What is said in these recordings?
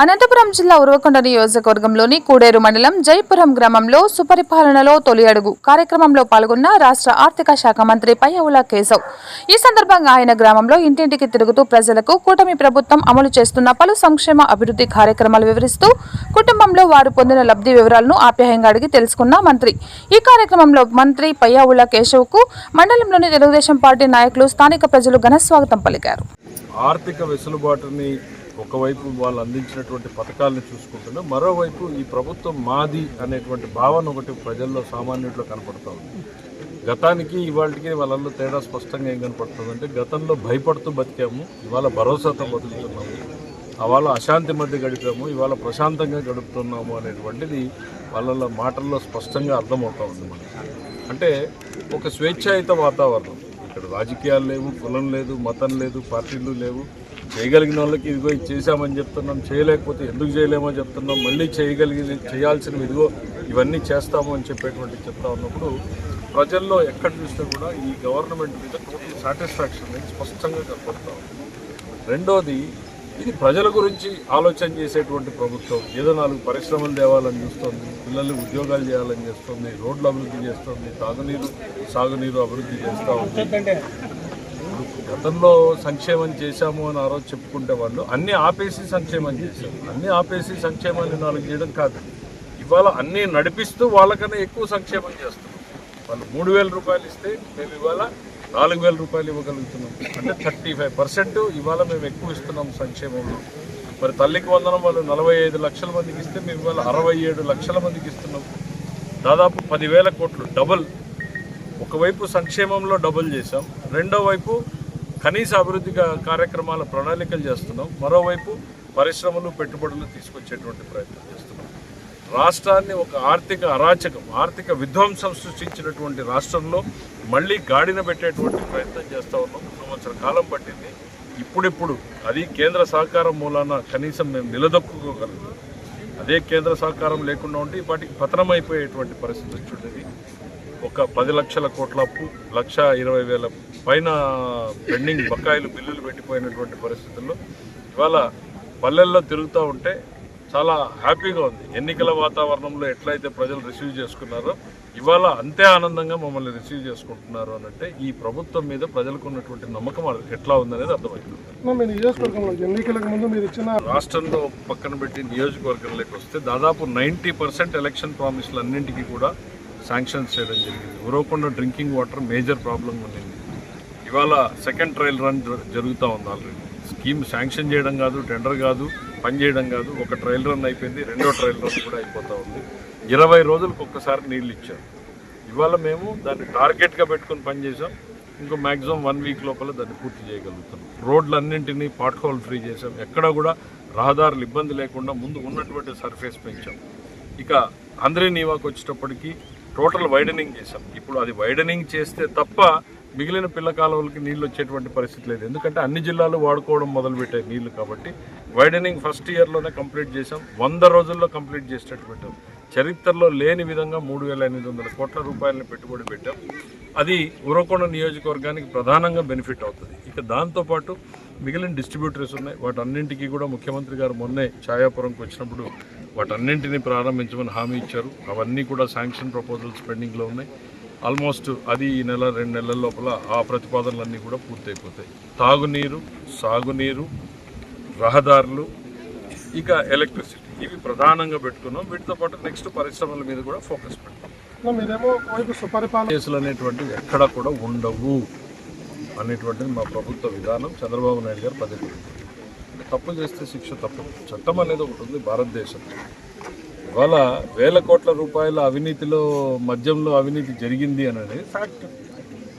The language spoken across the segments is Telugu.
అనంతపురం జిల్లా ఉరవకొండ నియోజకవర్గంలోని కూడేరు మండలం జైపురం గ్రామంలో సుపరిపాలనలో తొలి అడుగు కార్యక్రమంలో పాల్గొన్న రాష్ట్ర ఆర్థిక శాఖ మంత్రి పయ్యవుల కేశవ్. ఈ సందర్భంగా ఆయన గ్రామంలో ఇంటింటికి తిరుగుతూ ప్రజలకు కూటమి ప్రభుత్వం అమలు చేస్తున్న పలు సంక్షేమ అభివృద్ధి కార్యక్రమాలు వివరిస్తూ కుటుంబంలో వారు పొందిన లబ్ధి వివరాలను ఆప్యాయంగా అడిగి తెలుసుకున్న మంత్రి. ఈ కార్యక్రమంలో మంత్రి పయ్యావుల కేశవ్కు మండలంలోని తెలుగుదేశం పార్టీ నాయకులు స్థానిక ప్రజలు ఘనస్వాగతం పలికారు. ఆర్థిక వెసులుబాటుని ఒకవైపు వాళ్ళు అందించినటువంటి పథకాలను చూసుకుంటున్నా మరోవైపు ఈ ప్రభుత్వం మాది అనేటువంటి భావన ఒకటి ప్రజల్లో సామాన్యుల్లో కనపడుతూ ఉంది. గతానికి ఇవాళకి వాళ్ళల్లో తేడా స్పష్టంగా ఏం కనపడుతుంది అంటే గతంలో భయపడుతూ బతికాము ఇవాళ భరోసాతో బతుకుతున్నాము అవాళ అశాంతి మధ్య గడిపాము ఇవాళ ప్రశాంతంగా గడుపుతున్నాము అనేటువంటిది వాళ్ళ మాటల్లో స్పష్టంగా అర్థమవుతూ ఉంది మనకి. అంటే ఒక స్వేచ్ఛాయుత వాతావరణం. ఇక్కడ రాజకీయాలు లేవు కులం లేదు మతం లేదు పార్టీలు లేవు. చేయగలిగిన వాళ్ళకి ఇదిగో ఇది చేశామని చెప్తున్నాం చేయలేకపోతే ఎందుకు చేయలేమో చెప్తున్నాం మళ్ళీ చేయగలిగి చేయాల్సినవి ఇదిగో ఇవన్నీ చేస్తాము అని చెప్పేటువంటి చెప్తా ఉన్నప్పుడు ప్రజల్లో ఎక్కడ చూసినా కూడా ఈ గవర్నమెంట్ మీద టోటల్ సాటిస్ఫాక్షన్ అనేది స్పష్టంగా కనపడతా రెండోది ఇది ప్రజల గురించి ఆలోచన చేసేటువంటి ప్రభుత్వం. ఏదో నాలుగు పరిశ్రమలు తేవాలని చూస్తుంది పిల్లలు ఉద్యోగాలు చేయాలని చేస్తుంది రోడ్లు అభివృద్ధి చేస్తుంది తాగునీరు సాగునీరు అభివృద్ధి చేస్తూ ఉంది. గతంలో సంక్షేమం చేశాము అని ఆ రోజు చెప్పుకుంటే వాళ్ళు అన్ని ఆపేసి సంక్షేమం చేశారు. అన్ని ఆపేసి సంక్షేమాన్ని నాలుగు చేయడం కాదు. ఇవాళ అన్నీ నడిపిస్తూ వాళ్ళకన్నా ఎక్కువ సంక్షేమం చేస్తున్నాం. వాళ్ళు మూడు వేల రూపాయలు ఇస్తే మేము ఇవాళ నాలుగు వేల రూపాయలు ఇవ్వగలుగుతున్నాం. అంటే థర్టీ ఫైవ్ పర్సెంట్ ఇవాళ మేము ఎక్కువ ఇస్తున్నాం సంక్షేమంలో మరి తల్లికి వందనం వాళ్ళు నలభై ఐదు లక్షల మందికి ఇస్తే మేము ఇవాళ అరవై ఏడు లక్షల మందికి ఇస్తున్నాం. దాదాపు పదివేల కోట్లు డబుల్. ఒకవైపు సంక్షేమంలో డబుల్ చేసాం రెండో వైపు కనీస అభివృద్ధి కార్యక్రమాల ప్రణాళికలు చేస్తున్నాం. మరోవైపు పరిశ్రమలు పెట్టుబడులు తీసుకొచ్చేటువంటి ప్రయత్నం చేస్తున్నాం. రాష్ట్రాన్ని ఒక ఆర్థిక అరాచకం ఆర్థిక విధ్వంసం సృష్టించినటువంటి రాష్ట్రంలో మళ్ళీ గాడిన పెట్టేటువంటి ప్రయత్నం చేస్తూ ఉన్నాం. సంవత్సర కాలం పట్టింది. ఇప్పుడిప్పుడు అది కేంద్ర సహకారం మూలాన కనీసం మేము నిలదొక్కుకోగలుగుతాం అదే కేంద్ర సహకారం లేకుండా ఉంటే వాటికి పతనం అయిపోయేటువంటి పరిస్థితి వచ్చిండేది ఒక పది లక్షల కోట్ల అప్పు లక్ష ఇరవై వేల పైన పెండింగ్ బకాయిలు బిల్లులు పెట్టిపోయినటువంటి పరిస్థితుల్లో ఇవాళ పల్లెల్లో తిరుగుతూ ఉంటే చాలా హ్యాపీగా ఉంది. ఎన్నికల వాతావరణంలో ఎట్లయితే ప్రజలు రిసీవ్ చేసుకున్నారో ఇవాళ అంతే ఆనందంగా మమ్మల్ని రిసీవ్ చేసుకుంటున్నారు అని అంటే ఈ ప్రభుత్వం మీద ప్రజలకు ఉన్నటువంటి నమ్మకం ఎట్లా ఉందనేది అర్థమవుతుంది. ఎన్నికలకు ముందు మీరు ఇచ్చిన రాష్ట్రంలో పక్కన పెట్టి నియోజకవర్గంలోకి వస్తే దాదాపు నైంటీ పర్సెంట్ ఎలక్షన్ ప్రామిస్లు అన్నింటికీ కూడా శాంక్షన్స్ చేయడం జరిగింది. ఉరవకుండా డ్రింకింగ్ వాటర్ మేజర్ ప్రాబ్లం ఉండింది ఇవాళ సెకండ్ ట్రయల్ రన్ జరుగుతూ ఉంది ఆల్రెడీ స్కీమ్ శాంక్షన్ చేయడం కాదు టెండర్ కాదు పని చేయడం కాదు. ఒక ట్రయల్ రన్ అయిపోయింది రెండో ట్రయల్ రన్ కూడా అయిపోతూ ఉంది. ఇరవై రోజులకు ఒక్కసారి నీళ్ళు ఇచ్చారు. ఇవాళ మేము దాన్ని టార్గెట్గా పెట్టుకొని పనిచేసాం ఇంకో మ్యాక్సిమం వన్ వీక్ లోపల దాన్ని పూర్తి చేయగలుగుతాం. రోడ్లన్నింటినీ పాట్ హోల్ ఫ్రీ చేసాం ఎక్కడా కూడా రహదారులు ఇబ్బంది లేకుండా ముందు ఉన్నటువంటి సర్ఫేస్ పెంచాం. ఇక అంద్రే నీవాకు వచ్చేటప్పటికీ టోటల్ వైడనింగ్ చేసాం ఇప్పుడు అది వైడనింగ్ చేస్తే తప్ప మిగిలిన పిల్ల కాలువలకి నీళ్ళు వచ్చేటువంటి పరిస్థితి లేదు. ఎందుకంటే అన్ని జిల్లాలు వాడుకోవడం మొదలుపెట్టాయి నీళ్ళు కాబట్టి. వైడనింగ్ ఫస్ట్ ఇయర్లోనే కంప్లీట్ చేసాం వంద రోజుల్లో కంప్లీట్ చేసేటట్టు పెట్టాం చరిత్రలో లేని విధంగా మూడు వేల ఎనిమిది వందల కోట్ల రూపాయలని పెట్టుబడి పెట్టాం. అది ఉరవకొండ నియోజకవర్గానికి ప్రధానంగా బెనిఫిట్ అవుతుంది. ఇక దాంతోపాటు మిగిలిన డిస్ట్రిబ్యూటర్స్ ఉన్నాయి. వాటన్నింటికీ కూడా ముఖ్యమంత్రి గారు మొన్నే ఛాయాపురంకి వచ్చినప్పుడు వాటన్నింటినీ ప్రారంభించమని హామీ ఇచ్చారు. అవన్నీ కూడా శాంక్షన్ ప్రపోజల్స్ పెండింగ్లో ఉన్నాయి. ఆల్మోస్ట్ అది ఈ నెల రెండు నెలల లోపల ఆ ప్రతిపాదనలన్నీ కూడా పూర్తయిపోతాయి. తాగునీరు సాగునీరు రహదారులు ఇక ఎలక్ట్రిసిటీ ఇవి ప్రధానంగా పెట్టుకున్నాం. వీటితో పాటు నెక్స్ట్ పరిశ్రమల మీద కూడా ఫోకస్ పెట్టాం అన్న, మీరేమో ఒకవైపు సుపరిపాలన కేసులు అనేటువంటివి ఎక్కడా కూడా ఉండవు అనేటువంటిది మా ప్రభుత్వ విధానం. చంద్రబాబు నాయుడు గారు పదే. తప్పు చేస్తే శిక్ష తప్పు. చట్టం అనేది ఒకటి ఉంది భారతదేశంలో ఇవాళ వేల కోట్ల రూపాయల అవినీతిలో మద్యంలో అవినీతి జరిగింది అని అనేది ఫ్యాక్ట్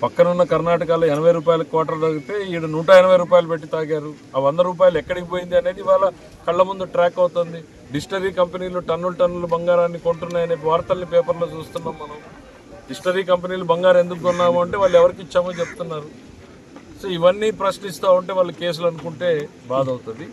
పక్కనున్న కర్ణాటకలో ఎనభై రూపాయల క్వార్టర్ తాగితే ఈడ నూట ఎనభై రూపాయలు పెట్టి తాగారు. ఆ వంద రూపాయలు ఎక్కడికి పోయింది అనేది ఇవాళ కళ్ళ ముందు ట్రాక్ అవుతుంది. డిస్టరీ కంపెనీలు టన్నులు టన్నులు బంగారాన్ని కొంటున్నాయనే వార్తల్ని పేపర్లో చూస్తున్నాం మనం. డిస్టరీ కంపెనీలు బంగారం ఎందుకు కొన్నాము అంటే వాళ్ళు ఎవరికి ఇచ్చామో చెప్తున్నారు. సో ఇవన్నీ ప్రశ్నిస్తూ ఉంటే వాళ్ళు కేసులు అనుకుంటే బాధ అవుతుంది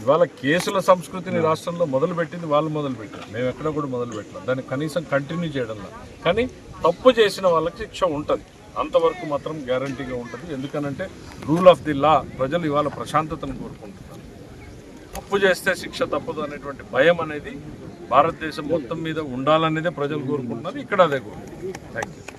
ఇవాళ కేసుల సంస్కృతిని రాష్ట్రంలో మొదలుపెట్టింది వాళ్ళు మొదలుపెట్టారు. మేము ఎక్కడ కూడా మొదలుపెట్టలేం దాన్ని కనీసం కంటిన్యూ చేయడంలో కానీ తప్పు చేసిన వాళ్ళకి శిక్ష ఉంటుంది. అంతవరకు మాత్రం గ్యారంటీగా ఉంటుంది. ఎందుకనంటే రూల్ ఆఫ్ ది లా ప్రజలు ఇవాళ ప్రశాంతతను కోరుకుంటున్నారు. తప్పు చేస్తే శిక్ష తప్పదు అనేటువంటి భయం అనేది భారతదేశం మొత్తం మీద ఉండాలనేదే ప్రజలు కోరుకుంటున్నారు. ఇక్కడ అదే కోరుకుంటున్నారు. Thank you